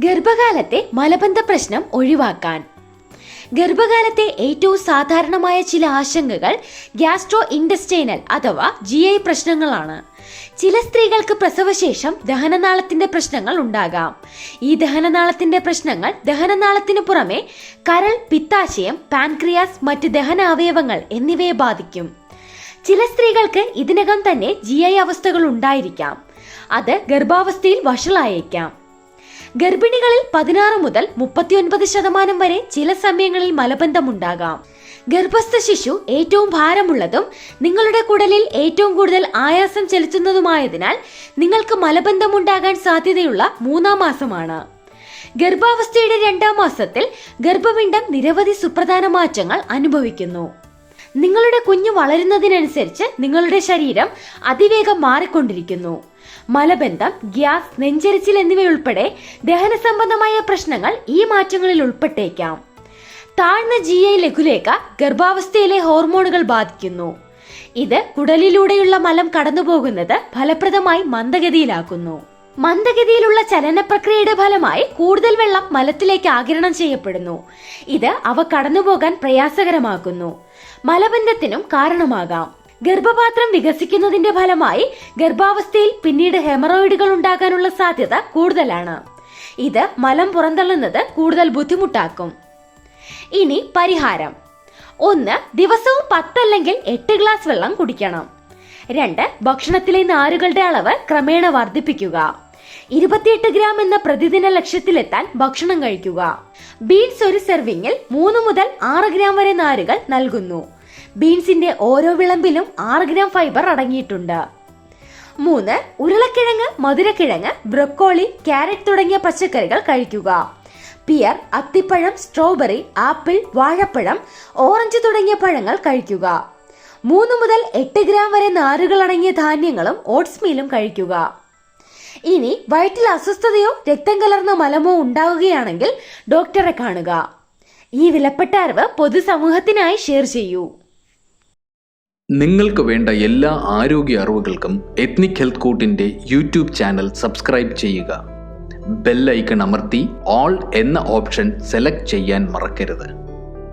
ഗർഭകാലത്തെ മലബന്ധ പ്രശ്നം ഒഴിവാക്കാൻ. ഗർഭകാലത്തെ ഏറ്റവും സാധാരണമായ ചില ആശങ്കകൾ ഗ്യാസ്ട്രോ ഇൻഡസ്റ്റൈനൽ അഥവാ ജി ഐ പ്രശ്നങ്ങളാണ്. ചില സ്ത്രീകൾക്ക് പ്രസവശേഷം ദഹനനാളത്തിന്റെ പ്രശ്നങ്ങൾ ഉണ്ടാകാം. ഈ ദഹനനാളത്തിന്റെ പ്രശ്നങ്ങൾ ദഹനനാളത്തിനു പുറമെ കരൾ പിത്താശയം പാൻക്രിയാസ് മറ്റ് ദഹന അവയവങ്ങൾ എന്നിവയെ ബാധിക്കും. ചില സ്ത്രീകൾക്ക് ഇതിനകം തന്നെ ജി അവസ്ഥകൾ ഉണ്ടായിരിക്കാം. അത് ഗർഭാവസ്ഥയിൽ വഷളായേക്കാം. ഗർഭിണികളിൽ പതിനാറ് മുതൽ മുപ്പത്തിയൊൻപത് ശതമാനം വരെ ചില സമയങ്ങളിൽ മലബന്ധമുണ്ടാകാം. ഗർഭസ്ഥ ശിശു ഏറ്റവും ഭാരമുള്ളതും നിങ്ങളുടെ കുടലിൽ ഏറ്റവും കൂടുതൽ ആയാസം ചെലുത്തുന്നതുമായതിനാൽ നിങ്ങൾക്ക് മലബന്ധമുണ്ടാകാൻ സാധ്യതയുള്ള മൂന്നാം മാസമാണ്. ഗർഭാവസ്ഥയുടെ രണ്ടാം മാസത്തിൽ ഗർഭപിണ്ഡം നിരവധി സുപ്രധാന മാറ്റങ്ങൾ അനുഭവിക്കുന്നു. നിങ്ങളുടെ കുഞ്ഞ് വളരുന്നതിനനുസരിച്ച് നിങ്ങളുടെ ശരീരം അതിവേഗം മാറിക്കൊണ്ടിരിക്കുന്നു. മലബന്ധം ഗ്യാസ് നെഞ്ചരിച്ചിൽ എന്നിവയുൾപ്പെടെ ദഹന സംബന്ധമായ പ്രശ്നങ്ങൾ ഈ മാറ്റങ്ങളിൽ ഉൾപ്പെട്ടേക്കാം. താഴ്ന്ന ജി ഐ ലഘുലേഖ ഗർഭാവസ്ഥയിലെ ഹോർമോണുകൾ ബാധിക്കുന്നു. ഇത് കുടലിലൂടെയുള്ള മലം കടന്നുപോകുന്നത് ഫലപ്രദമായി മന്ദഗതിയിലാക്കുന്നു. മന്ദഗതിയിലുള്ള ചലന പ്രക്രിയയുടെ ഫലമായി കൂടുതൽ വെള്ളം മലത്തിലേക്ക് ആകിരണം ചെയ്യപ്പെടുന്നു. ഇത് അവ കടന്നുപോകാൻ പ്രയാസകരമാക്കുന്നു. മലബന്ധത്തിനും കാരണമാകാം. ഗർഭപാത്രം വികസിക്കുന്നതിന്റെ ഫലമായി ഗർഭാവസ്ഥയിൽ പിന്നീട് ഹെമറോയിഡുകൾ ഉണ്ടാകാനുള്ള സാധ്യത കൂടുതലാണ്. ഇത് മലം പുറന്തള്ളുന്നത് കൂടുതൽ ബുദ്ധിമുട്ടാക്കും. ഇനി പരിഹാരം. ഒന്ന് ദിവസവും പത്തല്ലെങ്കിൽ എട്ട് ഗ്ലാസ് വെള്ളം കുടിക്കണം. രണ്ട് ഭക്ഷണത്തിലെ നാരുകളുടെ അളവ് ക്രമേണ വർദ്ധിപ്പിക്കുക. ഇരുപത്തിയെട്ട് ഗ്രാം എന്ന പ്രതിദിന ലക്ഷ്യത്തിലെത്താൻ ഭക്ഷണം കഴിക്കുക. ബീൻസ് ഒരു സെർവിങ്ങിൽ മൂന്ന് മുതൽ ആറ് ഗ്രാം വരെ നാരുകൾ നൽകുന്നു. ബീൻസിന്റെ ഓരോ വിളമ്പിലും ആറ് ഗ്രാം ഫൈബർ അടങ്ങിയിട്ടുണ്ട്. മൂന്ന് ഉരുളക്കിഴങ്ങ് മധുരക്കിഴങ്ങ് ബ്രൊക്കോളി ക്യാരറ്റ് തുടങ്ങിയ പച്ചക്കറികൾ കഴിക്കുക. പിയർ അത്തിപ്പഴം സ്ട്രോബെറി ആപ്പിൾ വാഴപ്പഴം ഓറഞ്ച് തുടങ്ങിയ പഴങ്ങൾ കഴിക്കുക. മൂന്ന് മുതൽ എട്ട് ഗ്രാം വരെ നാരുകൾ അടങ്ങിയ ധാന്യങ്ങളും ഓട്സ് മീലും കഴിക്കുക. ഇനി വയറ്റിൽ അസ്വസ്ഥതയോ രക്തം കലർന്ന മലമോ ഉണ്ടാവുകയാണെങ്കിൽ ഡോക്ടറെ കാണുക. ഈ വിലപ്പെട്ട അറിവ് പൊതുസമൂഹത്തിനായി ഷെയർ ചെയ്യൂ. നിങ്ങൾക്ക് വേണ്ട എല്ലാ ആരോഗ്യ അറിവുകൾക്കും എത്നിക് ഹെൽത്ത് കോട്ടിന്റെ യൂട്യൂബ് ചാനൽ സബ്സ്ക്രൈബ് ചെയ്യുക. ബെല്ലൈക്കൺ അമർത്തി ഓൾ എന്ന ഓപ്ഷൻ സെലക്ട് ചെയ്യാൻ മറക്കരുത്.